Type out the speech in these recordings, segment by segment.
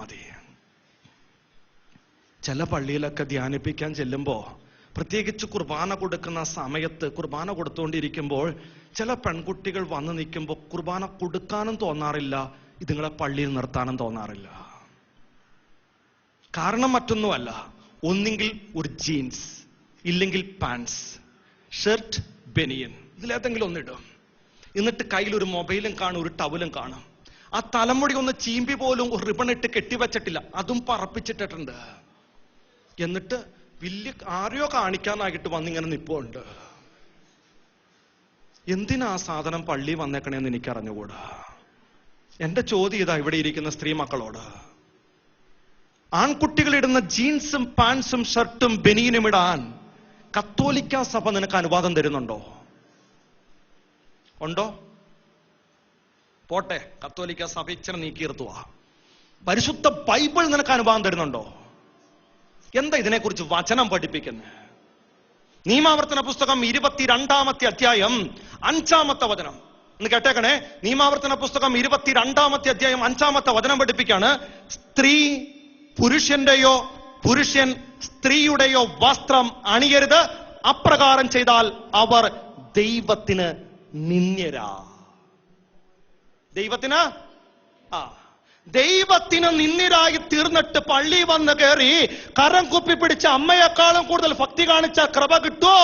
മതി. ചില പള്ളിയിലൊക്കെ ധ്യാനിപ്പിക്കാൻ ചെല്ലുമ്പോൾ പ്രത്യേകിച്ച് കുർബാന കൊടുക്കുന്ന സമയത്ത് കുർബാന കൊടുത്തുകൊണ്ടിരിക്കുമ്പോൾ ചില പെൺകുട്ടികൾ വന്ന് നിൽക്കുമ്പോൾ കുർബാന കൊടുക്കാനും തോന്നാറില്ല ഇതുങ്ങളെ പള്ളിയിൽ നിർത്താനും തോന്നാറില്ല. കാരണം മറ്റൊന്നുമല്ല ഒന്നെങ്കിൽ ഒരു ജീൻസ് ഇല്ലെങ്കിൽ പാൻസ് ഷർട്ട് ബെനിയൻ ഇതിലേതെങ്കിലും ഒന്നിടും എന്നിട്ട് കയ്യിൽ ഒരു മൊബൈലും കാണും ഒരു ടവലും കാണും. ആ തലമുടി ഒന്ന് ചീമ്പി പോലും ഒരു റിബൺ ഇട്ട് കെട്ടിവെച്ചിട്ടില്ല. അതും പറപ്പിച്ചിട്ടിട്ടുണ്ട്. എന്നിട്ട് വലിയ ആരെയോ കാണിക്കാനായിട്ട് വന്നിങ്ങനെ നിപ്പുണ്ട്. എന്തിനാ ആ സാധനം പള്ളി വന്നേക്കണേന്ന് എനിക്ക് അറിഞ്ഞുകൂടാ എന്റെ ചോദ്യം ഇതാ ഇവിടെ ഇരിക്കുന്ന സ്ത്രീ മക്കളോട്. ആൺകുട്ടികൾ ഇടുന്ന ജീൻസും പാൻസും ഷർട്ടും ബനിയനും ഇടാൻ കത്തോലിക്ക സഭ നിനക്ക് അനുവാദം തരുന്നുണ്ടോ? ഉണ്ടോ? പോട്ടെ കത്തോലിക്ക സഭ ഇച്ചിരി നീക്കിയിരുത്തുക പരിശുദ്ധ ബൈബിൾ നിനക്ക് അനുഭവം തരുന്നുണ്ടോ? എന്താ ഇതിനെക്കുറിച്ച് വചനം പഠിപ്പിക്കുന്നത് നിയമാവർത്തന പുസ്തകം ഇരുപത്തിരണ്ടാമത്തെ അധ്യായം അഞ്ചാമത്തെ വചനം. ഒന്ന് കേട്ടേക്കണേ? നിയമാവർത്തന പുസ്തകം ഇരുപത്തിരണ്ടാമത്തെ അധ്യായം അഞ്ചാമത്തെ വചനം പഠിപ്പിക്കാണ്. സ്ത്രീ പുരുഷന്റെയോ പുരുഷൻ സ്ത്രീയുടെയോ വസ്ത്രം അണിയരുത്. അപ്രകാരം ചെയ്താൽ അവർ ദൈവത്തിന് നിന്ദ്യരാ. ദൈവത്തിന്? ആ. ദൈവത്തിന് നിന്നിരായി തീർന്നിട്ട് പള്ളി വന്ന് കയറി കരം കുപ്പി പിടിച്ച അമ്മയെക്കാളും കൂടുതൽ ഭക്തി കാണിച്ച കൃപ കിട്ടുമോ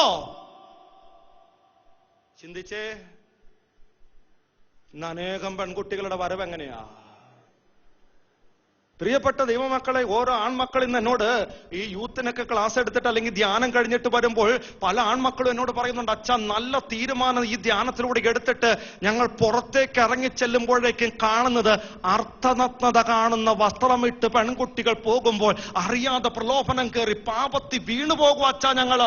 ചിന്തിച്ചേ ഇന്ന് അനേകം പെൺകുട്ടികളുടെ വരവ് എങ്ങനെയാ? പ്രിയപ്പെട്ട ദൈവമക്കളെ ഓരോ ആൺമക്കൾ എന്നോട് ഈ യൂത്തിനൊക്കെ ക്ലാസ് എടുത്തിട്ട് അല്ലെങ്കിൽ ധ്യാനം കഴിഞ്ഞിട്ട് വരുമ്പോൾ പല ആൺമക്കളും എന്നോട് പറയുന്നുണ്ട് അച്ഛ നല്ല തീരുമാനം ഈ ധ്യാനത്തിലൂടെ എടുത്തിട്ട് ഞങ്ങൾ പുറത്തേക്ക് ഇറങ്ങി ചെല്ലുമ്പോഴേക്കും കാണുന്നത് അർത്ഥനത്നത കാണുന്ന വസ്ത്രമിട്ട് പെൺകുട്ടികൾ പോകുമ്പോൾ അറിയാതെ പ്രലോഭനം കയറി പാപത്തി വീണു പോകും അച്ഛ ഞങ്ങൾ.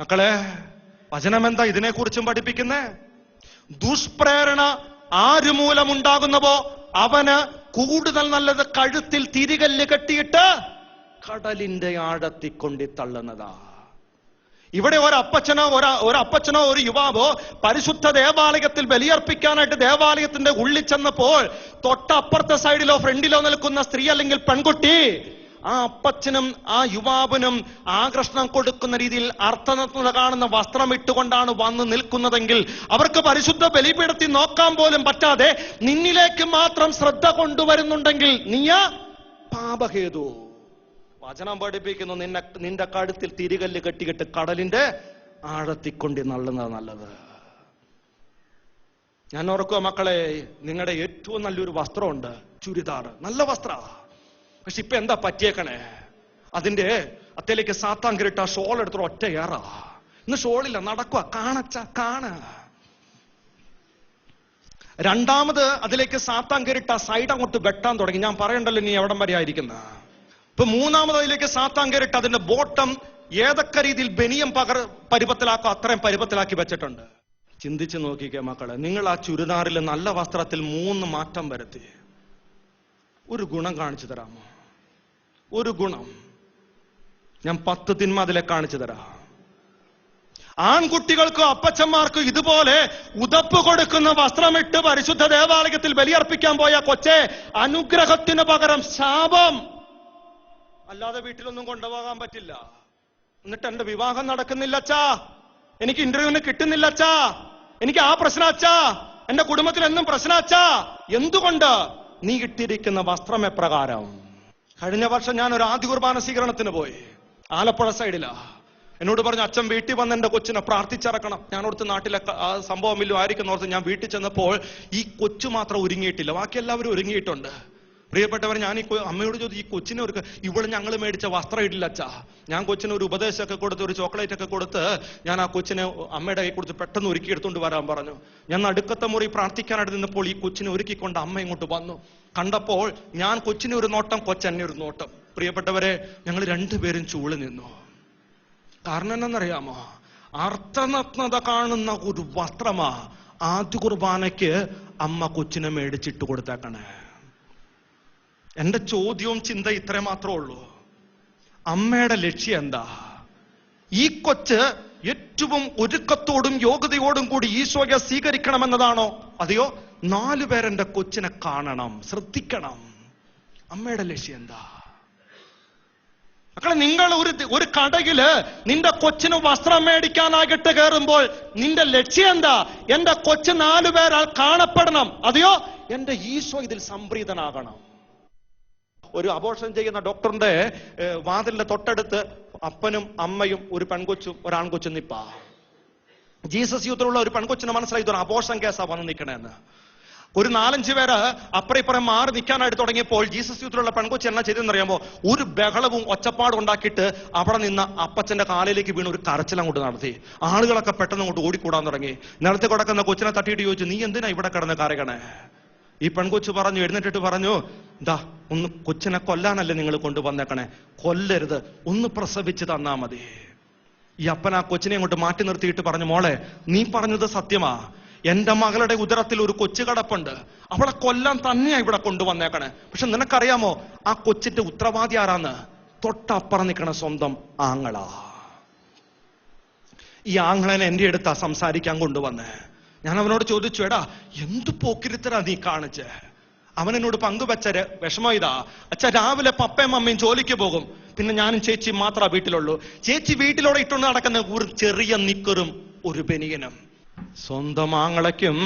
മക്കളെ വചനം എന്താ ഇതിനെക്കുറിച്ചും പഠിപ്പിക്കുന്നേ? ദുഷ്പ്രേരണ ആര് മൂലമുണ്ടാകുന്നവോ അവന് കൂടുതൽ നല്ലത് കഴുത്തിൽ തിരികല്ല് കെട്ടിയിട്ട് കടലിന്റെ ആഴത്തി കൊണ്ടി തള്ളുന്നതാ. ഇവിടെ ഒരപ്പച്ചനോ ഒരാ ഒരപ്പച്ചനോ ഒരു യുവാവോ പരിശുദ്ധ ദേവാലയത്തിൽ ബലിയർപ്പിക്കാനായിട്ട് ദേവാലയത്തിന്റെ ഉള്ളിൽ ചെന്നപ്പോൾ തൊട്ടപ്പുറത്തെ സൈഡിലോ ഫ്രണ്ടിലോ നിൽക്കുന്ന സ്ത്രീ അല്ലെങ്കിൽ പെൺകുട്ടി ആ അപ്പച്ചനും ആ യുവാവിനും ആകർഷണം കൊടുക്കുന്ന രീതിയിൽ അർത്ഥനത്വത കാണുന്ന വസ്ത്രം ഇട്ടുകൊണ്ടാണ് വന്ന് നിൽക്കുന്നതെങ്കിൽ അവർക്ക് പരിശുദ്ധ ബലിപീഠത്തിൽ നോക്കാൻ പോലും പറ്റാതെ നിന്നിലേക്ക് മാത്രം ശ്രദ്ധ കൊണ്ടുവരുന്നുണ്ടെങ്കിൽ നീയാ പാപഹേതു. വചനം പഠിപ്പിക്കുന്നു നിന്നെ നിന്റെ കഴുത്തിൽ തിരികല്ല് കെട്ടിയിട്ട് കടലിന്റെ ആഴത്തിക്കൊണ്ടി കൊണ്ട് നള്ളുന്നത് നല്ലത്. ഞാൻ ഓർക്കുക മക്കളെ നിങ്ങളുടെ ഏറ്റവും നല്ലൊരു വസ്ത്രമുണ്ട് ചുരിദാർ നല്ല വസ്ത്ര. പക്ഷെ ഇപ്പൊ എന്താ പറ്റിയേക്കണേ? അതിന്റെ അത്തേലേക്ക് സാത്താൻ കിരിട്ട ഷോൾ എടുത്തിട്ട് ഒറ്റ ഏറാ. ഇന്ന് ഷോളില്ല നടക്കുക കാണച്ച കാണ. രണ്ടാമത് അതിലേക്ക് സാത്താൻ കയറിട്ട സൈഡ് അങ്ങോട്ട് വെട്ടാൻ തുടങ്ങി. ഞാൻ പറയണ്ടല്ലോ നീ എവിടം വരെ ആയിരിക്കുന്ന. ഇപ്പൊ മൂന്നാമത് അതിലേക്ക് സാത്താൻ കയറിട്ട് അതിന്റെ ബോട്ടം ഏതൊക്കെ രീതിയിൽ ബനിയം പകർ പരുപത്തിലാക്കോ അത്രയും പരുപത്തിലാക്കി വെച്ചിട്ടുണ്ട്. ചിന്തിച്ചു നോക്കിക്കേ മക്കളെ നിങ്ങൾ ആ ചുരിദാറിൽ നല്ല വസ്ത്രത്തിൽ മൂന്ന് മാറ്റം വരുത്തി. ഒരു ഗുണം കാണിച്ചു തരാമോ? ഒരു ഗുണം. ഞാൻ പത്ത് തിന്മ അതിലെ കാണിച്ചു തരാം. ആൺകുട്ടികൾക്കും അപ്പച്ചന്മാർക്കും ഇതുപോലെ ഉതപ്പ് കൊടുക്കുന്ന വസ്ത്രമിട്ട് പരിശുദ്ധ ദേവാലയത്തിൽ ബലിയർപ്പിക്കാൻ പോയ കൊച്ചെ അനുഗ്രഹത്തിന് പകരം ശാപം. അല്ലാതെ വീട്ടിലൊന്നും കൊണ്ടുപോകാൻ പറ്റില്ല. എന്നിട്ട് എന്റെ വിവാഹം നടക്കുന്നില്ല അച്ഛാ എനിക്ക് ഇന്റർവ്യൂവിന് കിട്ടുന്നില്ല അച്ഛാ എനിക്ക് ആ പ്രശ്ന അച്ഛാ എന്റെ കുടുംബത്തിൽ എന്നും പ്രശ്നാച്ചാ. എന്തുകൊണ്ട്? നീ ഇട്ടിരിക്കുന്ന വസ്ത്രം എപ്രകാരം കഴിഞ്ഞ വർഷം ഞാൻ ഒരു ആദ്യ കുർബാന സ്വീകരണത്തിന് പോയി. ആലപ്പുഴ സൈഡിലാ. എന്നോട് പറഞ്ഞു അച്ഛൻ വീട്ടിൽ വന്ന് എന്റെ കൊച്ചിനെ പ്രാർത്ഥിച്ചിറക്കണം. ഞാൻ ഓർത്ത് നാട്ടിലെ സംഭവം ഇല്ലോ ആയിരിക്കും ഓർത്ത് ഞാൻ വീട്ടിൽ ചെന്നപ്പോൾ ഈ കൊച്ചു മാത്രം ഒരുങ്ങിയിട്ടില്ല. ബാക്കി എല്ലാവരും ഒരുങ്ങിയിട്ടുണ്ട്. പ്രിയപ്പെട്ടവർ ഞാൻ ഈ അമ്മയോട് ചോദിച്ചു ഈ കൊച്ചിനെ ഒരു ഇവിടെ ഞങ്ങൾ മേടിച്ച വസ്ത്രം ഇടില്ല അച്ഛാ ഞാൻ കൊച്ചിന് ഒരു ഉപദേശമൊക്കെ കൊടുത്ത് ഒരു ചോക്ലേറ്റ് ഒക്കെ കൊടുത്ത് ഞാൻ ആ കൊച്ചിനെ അമ്മയുടെ കൈ കൊടുത്ത് പെട്ടെന്ന് ഒരുക്കി എടുത്തുകൊണ്ട് വരാൻ പറഞ്ഞു. ഞാൻ അടുക്കത്തെ മുറി പ്രാർത്ഥിക്കാനായിട്ട് നിന്നപ്പോൾ ഈ കൊച്ചിനെ ഒരുക്കിക്കൊണ്ട് അമ്മ ഇങ്ങോട്ട് വന്നു. കണ്ടപ്പോൾ ഞാൻ കൊച്ചിനെ ഒരു നോട്ടം കൊച്ചെന്നെ ഒരു നോട്ടം. പ്രിയപ്പെട്ടവരെ ഞങ്ങൾ രണ്ടുപേരും ചൂളി നിന്നു. കാരണം എന്നറിയാമോ അർത്ഥനത്നത കാണുന്ന ഒരു വസ്ത്രമാ ആദ്യ കുർബാനയ്ക്ക് അമ്മ കൊച്ചിനെ മേടിച്ചിട്ട് കൊടുത്തേക്കണേ. എന്റെ ചോദ്യവും ചിന്ത ഇത്രേ മാത്രമേ ഉള്ളൂ. അമ്മയുടെ ലക്ഷ്യം എന്താ? ഈ കൊച്ച് ഏറ്റവും ഒരുക്കത്തോടും യോഗ്യതയോടും കൂടി ഈശോയെ സ്വീകരിക്കണമെന്നതാണോ? അതെയോ? നാലു പേരെന്റെ കൊച്ചിനെ കാണണം ശ്രദ്ധിക്കണം. അമ്മയുടെ ലക്ഷ്യം എന്താ? മക്കളെ നിങ്ങൾ ഒരു ഒരു കടയിൽ നിന്റെ കൊച്ചിന് വസ്ത്രം മേടിക്കാനായിട്ട് കയറുമ്പോൾ നിന്റെ ലക്ഷ്യം എന്താ? എന്റെ കൊച്ചു നാലു പേരാൾ കാണപ്പെടണം. അതെയോ? എന്റെ ഈശോ ഇതിൽ സംപ്രീതനാകണം. ഒരു അബോർഷൻ ചെയ്യുന്ന ഡോക്ടറിന്റെ വാതിലിന്റെ തൊട്ടടുത്ത് അപ്പനും അമ്മയും ഒരു പെൺകൊച്ചും ഒരാൺകൊച്ചും നിപ്പാ. ജീസസ് യൂത്തിലുള്ള ഒരു പെൺകൊച്ചിന് മനസ്സിലായി ഇതൊരു അബോർഷൻ കേസാ വന്ന് നിൽക്കണേന്ന് ഒരു നാലഞ്ച് പേര് അപ്പുറം ഇപ്പുറം മാറി നിൽക്കാനായിട്ട് തുടങ്ങിയപ്പോൾ ജീസസ് യൂത്തിലുള്ള പെൺകൊച്ചി എന്നാ ചെയ്തെന്നറിയാമോ ഒരു ബഹളവും ഒച്ചപ്പാടും ഉണ്ടാക്കിയിട്ട് അവിടെ നിന്ന് അപ്പച്ചന്റെ കാലിലേക്ക് വീണ് ഒരു കരച്ചിലം അങ്ങോട്ട് നടത്തി. ആളുകളൊക്കെ പെട്ടെന്ന് അങ്ങോട്ട് ഓടിക്കൂടാൻ തുടങ്ങി. നിലത്ത് കിടക്കുന്ന കൊച്ചിനെ തട്ടിയിട്ട് ചോദിച്ചു നീ എന്തിനാ ഇവിടെ കിടന്ന് കരകണേ ഈ പെൺകൊച്ചു പറഞ്ഞു എഴുന്നേറ്റിട്ട് പറഞ്ഞു ദാ ഒന്ന് കൊച്ചിനെ കൊല്ലാനല്ലേ നിങ്ങൾ കൊണ്ടുവന്നേക്കണേ. കൊല്ലരുത്. ഒന്ന് പ്രസവിച്ച് തന്നാ മതി. ഈ അപ്പൻ ആ കൊച്ചിനെ അങ്ങോട്ട് മാറ്റി നിർത്തിയിട്ട് പറഞ്ഞു മോളെ നീ പറഞ്ഞത് സത്യമാ. എന്റെ മകളുടെ ഉദരത്തിൽ ഒരു കൊച്ചു കടപ്പുണ്ട്. അവളെ കൊല്ലാൻ തന്നെയാ ഇവിടെ കൊണ്ടുവന്നേക്കണേ. പക്ഷെ നിനക്കറിയാമോ ആ കൊച്ചിന്റെ ഉത്തരവാദി ആരാന്ന്? തൊട്ടപ്പുറം നിൽക്കണ സ്വന്തം ആങ്ങളാ. ഈ ആങ്ങളനെ എന്റെ അടുത്താ സംസാരിക്കാൻ കൊണ്ടുവന്നേ. ഞാൻ അവനോട് ചോദിച്ചു എടാ എന്ത് പോക്കിരുത്തരാ നീ കാണിച്ച്? അവൻ എന്നോട് പങ്കുവെച്ച വിഷമം ഇതാ അച്ഛ രാവിലെ പപ്പയും അമ്മയും ജോലിക്ക് പോകും. പിന്നെ ഞാനും ചേച്ചി മാത്രമേ വീട്ടിലുള്ളൂ. ചേച്ചി വീട്ടിലൂടെ ഇട്ടുകൊണ്ട് നടക്കുന്ന ഒരു ചെറിയ നിക്കറും ഒരു ബനിയനും. സ്വന്തം ആങ്ങളയ്ക്കും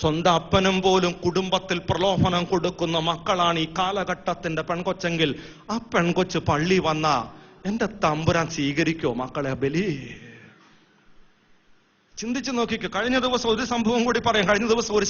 സ്വന്തം അപ്പനും പോലും കുടുംബത്തിൽ പ്രലോഭനം കൊടുക്കുന്ന മക്കളാണ് ഈ കാലഘട്ടത്തിന്റെ പെൺകൊച്ചെങ്കിൽ ആ പെൺകൊച്ച് പള്ളി വന്ന എന്റെ തമ്പുരാൻ സ്വീകരിക്കോ മക്കളെ ബലി? ചിന്തിച്ചു നോക്കിക്കോ. കഴിഞ്ഞ ദിവസം ഒരു സംഭവം കൂടി പറയാം. കഴിഞ്ഞ ദിവസം ഒരു